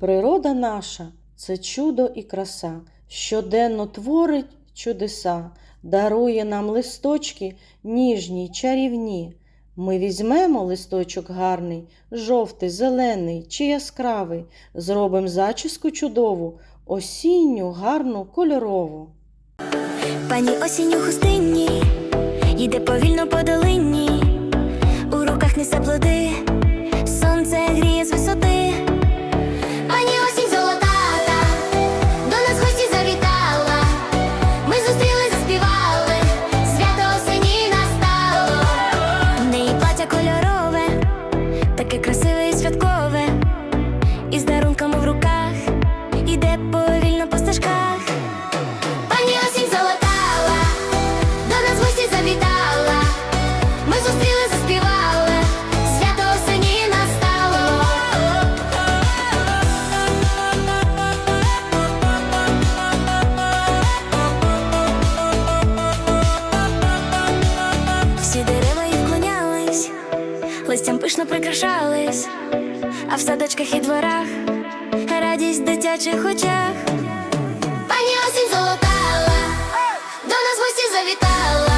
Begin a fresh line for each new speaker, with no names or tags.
Природа наша це чудо і краса, щоденно творить чудеса, дарує нам листочки ніжні, чарівні. Ми візьмемо листочок гарний, жовтий, зелений чи яскравий, зробимо зачіску чудову, осінню, гарну, кольорову.
Пані осінь у хустині йде повільно таке красиве листям пишно прикрашались, а в садочках і дворах радість в дитячих очах. Пані осінь золотала, до нас гості завітала.